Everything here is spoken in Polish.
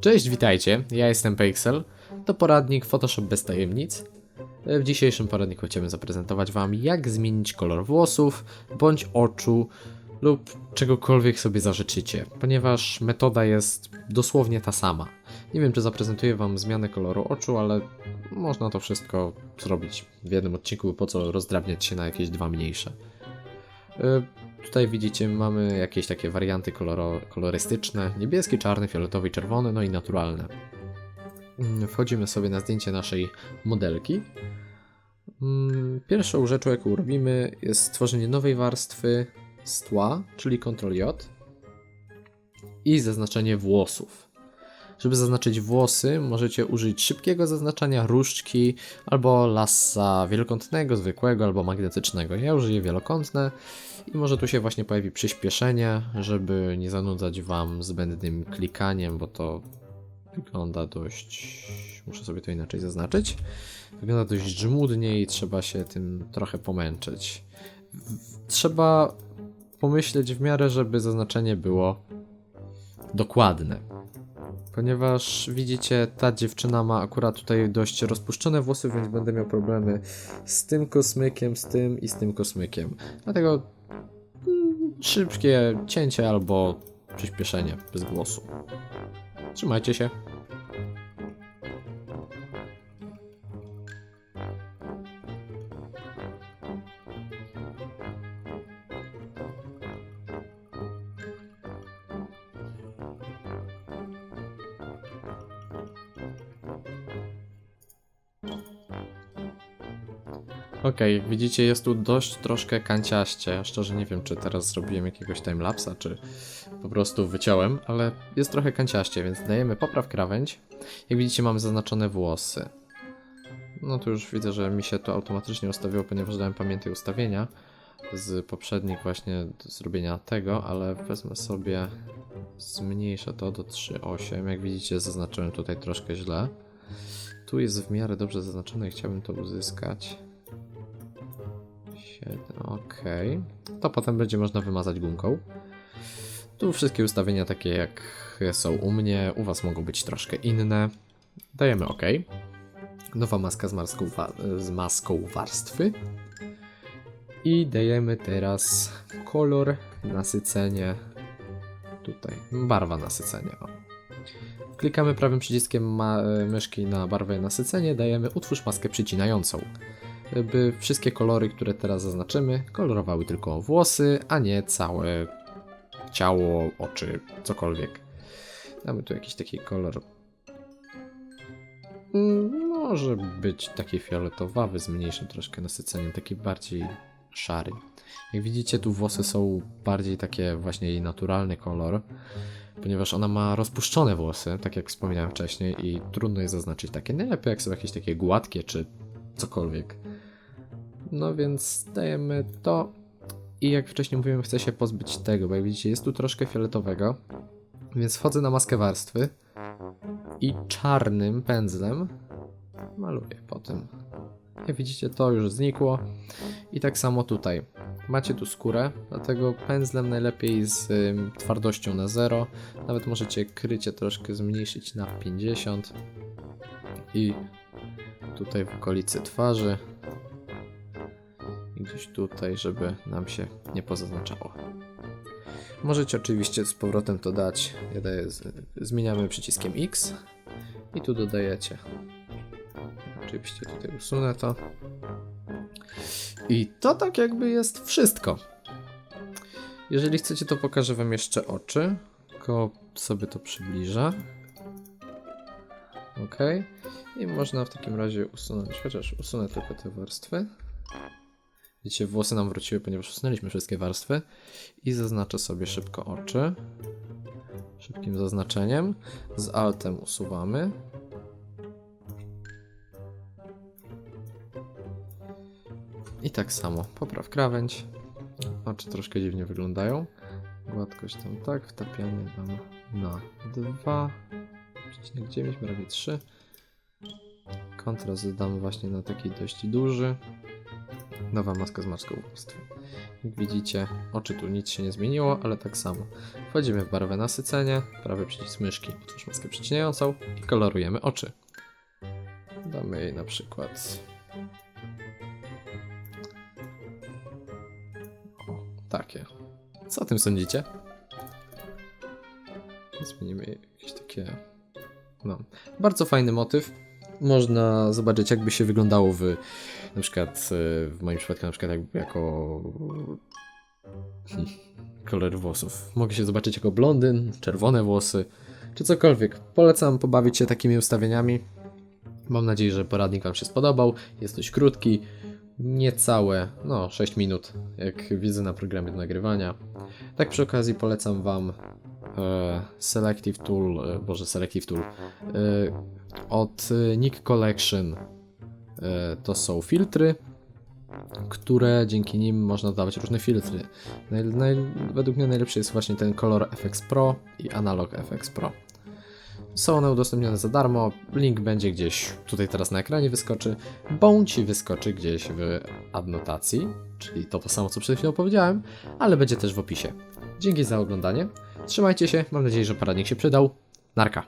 Cześć, witajcie, ja jestem Pixel. To poradnik Photoshop bez tajemnic. W dzisiejszym poradniku chciałbym zaprezentować Wam, jak zmienić kolor włosów, bądź oczu, lub czegokolwiek sobie zażyczycie, ponieważ metoda jest dosłownie ta sama. Nie wiem, czy zaprezentuję Wam zmianę koloru oczu, ale można to wszystko zrobić w jednym odcinku, po co rozdrabniać się na jakieś dwa mniejsze. Tutaj widzicie, mamy jakieś takie warianty koloro, kolorystyczne: niebieski, czarny, fioletowy, czerwony, no i naturalne. Mm, Wchodzimy sobie na zdjęcie naszej modelki. Mm, Pierwszą rzeczą, jaką robimy, jest stworzenie nowej warstwy z tła, czyli Ctrl J i zaznaczenie włosów. Żeby zaznaczyć włosy, możecie użyć szybkiego zaznaczania różdżki albo lasa wielokątnego, zwykłego albo magnetycznego. Ja użyję wielokątne i może tu się właśnie pojawi przyspieszenie, żeby nie zanudzać Wam zbędnym klikaniem, bo to wygląda dość. Muszę sobie to inaczej zaznaczyć. Wygląda dość żmudnie i trzeba się tym trochę pomęczyć. Trzeba pomyśleć w miarę, żeby zaznaczenie było dokładne. Ponieważ widzicie, ta dziewczyna ma akurat tutaj dość rozpuszczone włosy, więc będę miał problemy z tym kosmykiem, z tym i z tym kosmykiem. Dlatego mm, szybkie cięcie albo przyspieszenie bez głosu. Trzymajcie się. Okej, jak widzicie jest tu dość troszkę kanciaście. Szczerze nie wiem, czy teraz zrobiłem jakiegoś timelapsa, czy po prostu wyciąłem, ale jest trochę kanciaście, więc dajemy popraw krawędź. Jak widzicie mamy zaznaczone włosy. No tu już widzę, że mi się to automatycznie ustawiło, ponieważ dałem pamiętaj ustawienia z poprzednich właśnie zrobienia tego, ale wezmę sobie, zmniejszę to do 3.8. Jak widzicie zaznaczyłem tutaj troszkę źle. Tu jest w miarę dobrze zaznaczone i chciałbym to uzyskać. 7, ok. To potem będzie można wymazać gumką. Tu wszystkie ustawienia takie jak są u mnie, u Was mogą być troszkę inne. Dajemy OK. Nowa maska z z maską warstwy. I dajemy teraz kolor, nasycenie. Tutaj, barwa nasycenia. O. Klikamy prawym przyciskiem ma- myszki na barwę nasycenie, dajemy utwórz maskę przycinającą by wszystkie kolory, które teraz zaznaczymy, kolorowały tylko włosy, a nie całe ciało, oczy, cokolwiek. Damy tu jakiś taki kolor. Mm, Może być taki fioletowawy z mniejszym troszkę nasyceniem, taki bardziej szary. Jak widzicie, tu włosy są bardziej takie właśnie jej naturalny kolor, ponieważ ona ma rozpuszczone włosy, tak jak wspominałem wcześniej, i trudno jest zaznaczyć takie. Najlepiej jak są jakieś takie gładkie czy cokolwiek. No więc dajemy to. I jak wcześniej mówiłem, chcę się pozbyć tego, bo jak widzicie, jest tu troszkę fioletowego. Więc wchodzę na maskę warstwy i czarnym pędzlem maluję po tym. Jak widzicie, to już znikło. I tak samo tutaj. Macie tu skórę, dlatego pędzlem najlepiej z ym, twardością na 0. Nawet możecie krycie troszkę zmniejszyć na 50. I tutaj w okolicy twarzy gdzieś tutaj, żeby nam się nie pozaznaczało. Możecie oczywiście z powrotem to dać. Zmieniamy przyciskiem X i tu dodajecie. Oczywiście tutaj usunę to. I to tak jakby jest wszystko. Jeżeli chcecie, to pokażę Wam jeszcze oczy. Tylko sobie to przybliżę. Ok. I można w takim razie usunąć, chociaż usunę tylko te warstwy. Widzicie, włosy nam wróciły, ponieważ usunęliśmy wszystkie warstwy. I zaznaczę sobie szybko oczy. Szybkim zaznaczeniem. Z altem usuwamy. I tak samo, popraw krawędź. Oczy troszkę dziwnie wyglądają. Gładkość tam tak, wtapianie dam na 2,9, prawie 3. Kontrast dam właśnie na taki dość duży. Nowa maska z maską ubóstwa. Jak widzicie, oczy tu nic się nie zmieniło, ale tak samo. Wchodzimy w barwę nasycenie, prawy przycisk myszki, otwórz maskę przycinającą i kolorujemy oczy. Damy jej na przykład... O, takie. Co o tym sądzicie? Zmienimy jakieś takie... No, bardzo fajny motyw. Można zobaczyć, jakby się wyglądało w na przykład e, w moim przypadku na przykład jako kolor włosów. Mogę się zobaczyć jako blondyn, czerwone włosy, czy cokolwiek. Polecam pobawić się takimi ustawieniami. Mam nadzieję, że poradnik Wam się spodobał. Jest dość krótki, niecałe, no 6 minut, jak widzę na programie do nagrywania. Tak przy okazji polecam Wam Selective Tool, e, boże Selective Tool, e, od e, Nick Collection. E, to są filtry, które dzięki nim można dodawać różne filtry. Naj, naj, według mnie najlepszy jest właśnie ten kolor FX Pro i Analog FX Pro. Są one udostępnione za darmo, link będzie gdzieś tutaj teraz na ekranie wyskoczy, bądź wyskoczy gdzieś w adnotacji, czyli to to samo co przed chwilą powiedziałem, ale będzie też w opisie. Dzięki za oglądanie, trzymajcie się, mam nadzieję, że poradnik się przydał. Narka!